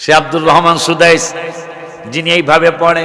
সে Abdur Rahman Sudais যিনি এইভাবে পড়ে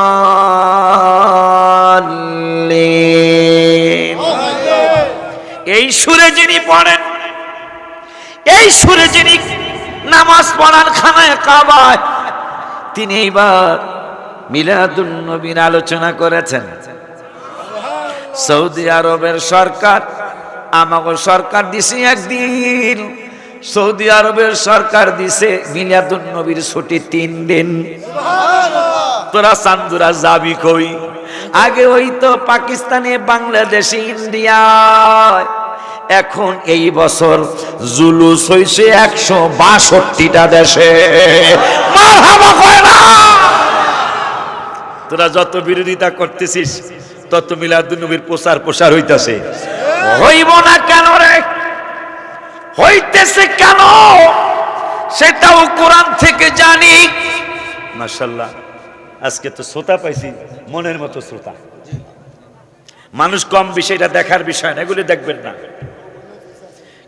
এই সুরে যিনি পড়েন, এই সুরে যিনি নামাজ পড়ান খানায় কাবায়, তিনি এইবার মিলাদুন নবীর আলোচনা করেছেন। সৌদি আরবের সরকার আমাকে সরকার দিছে একদিন, সৌদি আরবের সরকার দিছে মিলাদুন নবীর ছুটি তিন দিন। তোরা চান্দুরা যাবি কই? আগে ওই তো পাকিস্তানে, বাংলাদেশে, ইন্ডিয়ায়। এখন এই বছর জুলুস হইছে একশো বাষট্টিটা দেশে। তোরা যত বিরোধিতা করতেছিস, তত মিলাদুন্নবীর প্রচার প্রসার হইতাছে। হইব না কেন রে? হইতেছে কেন? সেটাও কোরআন থেকে জানি। মাশাল্লাহ আজকে তো শ্রোতা পাইছি, মনের মতো শ্রোতা। মানুষ কম বিষয়টা দেখার বিষয় না, এগুলি দেখবেন না।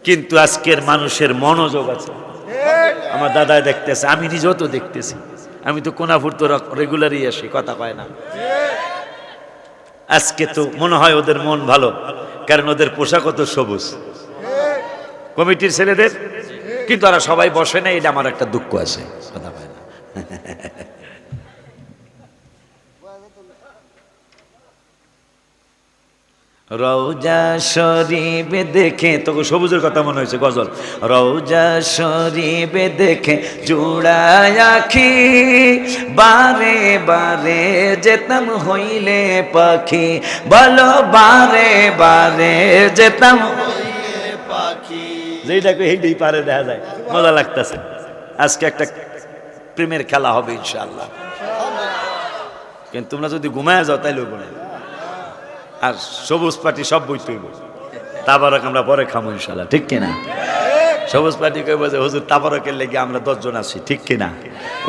কিন্তু আজকের মানুষের মনোযোগ আছে। আমার দাদাই দেখতেছে, আমি নিজেও তো দেখতেছি। আমি তো কোনাপুর তো রেগুলারই আসি, কথা কয় না। আজকে তো মনে হয় ওদের মন ভালো, কারণ ওদের পোশাক তো সবুজ। কমিটির ছেলেদের? কিন্তু ওরা সবাই বসে না, এটা আমার একটা দুঃখ আছে, কথা পায় না। রৌজা শরীফ দেখে, তোকে সবুজের কথা মনে হয়েছে, গজল। রৌজা শরীফ দেখে জুড়ায় আখি, বারে বারে যেতাম হইলে পাখি। বলো, বারে বারে যেতাম পাখি। যেইটাকে এইটাই পারে দেখা যায়, মজা লাগতেছে। আজকে একটা প্রেমের খেলা হবে ইনশাল্লাহ কিন্তু তোমরা যদি ঘুমায় যাও তাইলেও ঘুমায় আর সবুজ পাটি সব বই তুইব তাবারক আমরা পরে খামো ইনশাল্লাহ ঠিক কিনা? সবুজ পাটি কইব বলছে হুজুর তাবারকের লেগে আমরা দশজন আছি, ঠিক কিনা?